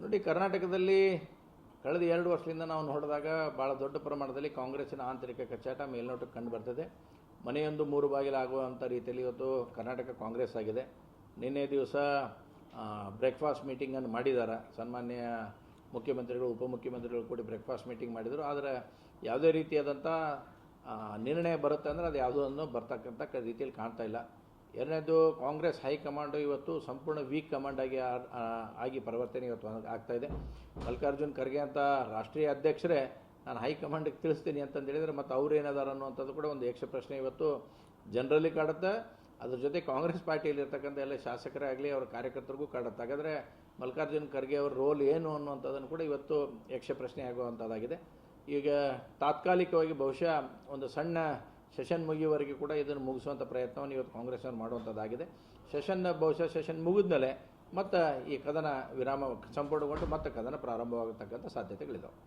ನೋಡಿ, ಕರ್ನಾಟಕದಲ್ಲಿ ಕಳೆದ ಎರಡು ವರ್ಷದಿಂದ ನಾವು ನೋಡಿದಾಗ ಭಾಳ ದೊಡ್ಡ ಪ್ರಮಾಣದಲ್ಲಿ ಕಾಂಗ್ರೆಸ್ಸಿನ ಆಂತರಿಕ ಕಚ್ಚಾಟ ಮೇಲ್ನೋಟಕ್ಕೆ ಕಂಡು ಬರ್ತದೆ. ಮನೆಯೊಂದು ಮೂರು ಬಾಗಿಲಾಗುವಂಥ ರೀತಿಯಲ್ಲಿ ಇವತ್ತು ಕರ್ನಾಟಕ ಕಾಂಗ್ರೆಸ್ ಆಗಿದೆ. ನಿನ್ನೆ ದಿವಸ ಬ್ರೇಕ್ಫಾಸ್ಟ್ ಮೀಟಿಂಗನ್ನು ಮಾಡಿದ್ದಾರೆ. ಸನ್ಮಾನ್ಯ ಮುಖ್ಯಮಂತ್ರಿಗಳು, ಉಪಮುಖ್ಯಮಂತ್ರಿಗಳು ಕೂಡಿ ಬ್ರೇಕ್ಫಾಸ್ಟ್ ಮೀಟಿಂಗ್ ಮಾಡಿದರು. ಆದರೆ ಯಾವುದೇ ರೀತಿಯಾದಂಥ ನಿರ್ಣಯ ಬರುತ್ತೆ ಅಂದರೆ ಅದು ಯಾವುದೋ ಒಂದು ಬರ್ತಕ್ಕಂಥ ರೀತಿಯಲ್ಲಿ ಕಾಣ್ತಾ ಇಲ್ಲ. ಎರಡನೇದು, ಕಾಂಗ್ರೆಸ್ ಹೈಕಮಾಂಡು ಇವತ್ತು ಸಂಪೂರ್ಣ ವೀಕ್ ಕಮಾಂಡ್ ಆಗಿ ಆಗಿ ಪರಿವರ್ತನೆ ಇವತ್ತು ಇದೆ. ಮಲ್ಲಿಕಾರ್ಜುನ್ ಖರ್ಗೆ ಅಂತ ರಾಷ್ಟ್ರೀಯ ಅಧ್ಯಕ್ಷರೇ ನಾನು ಹೈಕಮಾಂಡಿಗೆ ತಿಳಿಸ್ತೀನಿ ಅಂತಂದು ಹೇಳಿದರೆ ಮತ್ತು ಅವ್ರು ಏನದಾರ ಅನ್ನುವಂಥದ್ದು ಕೂಡ ಒಂದು ಯಕ್ಷ ಪ್ರಶ್ನೆ ಇವತ್ತು ಜನರಲ್ಲಿ ಕಾಡುತ್ತೆ. ಅದ್ರ ಜೊತೆ ಕಾಂಗ್ರೆಸ್ ಪಾರ್ಟಿಯಲ್ಲಿ ಇರ್ತಕ್ಕಂಥ ಎಲ್ಲ ಶಾಸಕರೇ ಆಗಲಿ, ಅವರ ಕಾರ್ಯಕರ್ತರಿಗೂ ಕಾಡುತ್ತೆ. ಹಾಗಾದರೆ ಮಲ್ಲಿಕಾರ್ಜುನ್ ಖರ್ಗೆ ಅವ್ರ ರೋಲ್ ಏನು ಅನ್ನುವಂಥದ್ದನ್ನು ಕೂಡ ಇವತ್ತು ಯಕ್ಷ ಪ್ರಶ್ನೆ ಆಗುವಂಥದ್ದಾಗಿದೆ. ಈಗ ತಾತ್ಕಾಲಿಕವಾಗಿ ಬಹುಶಃ ಒಂದು ಸಣ್ಣ ಸೆಷನ್ ಮುಗಿಯುವವರೆಗೆ ಕೂಡ ಇದನ್ನು ಮುಗಿಸುವಂಥ ಪ್ರಯತ್ನವನ್ನು ಇವತ್ತು ಕಾಂಗ್ರೆಸ್ನವ್ರು ಮಾಡುವಂಥದ್ದಾಗಿದೆ ಸೆಷನ್ ಬಹುಶಃ ಸೆಷನ್ ಮುಗಿದ್ಮೇಲೆ ಮತ್ತೆ ಈ ಕದನ ವಿರಾಮ ಸಂಪೂರ್ಣಗೊಂಡು ಮತ್ತೆ ಕದನ ಪ್ರಾರಂಭವಾಗತಕ್ಕಂಥ ಸಾಧ್ಯತೆಗಳಿದ್ದಾವೆ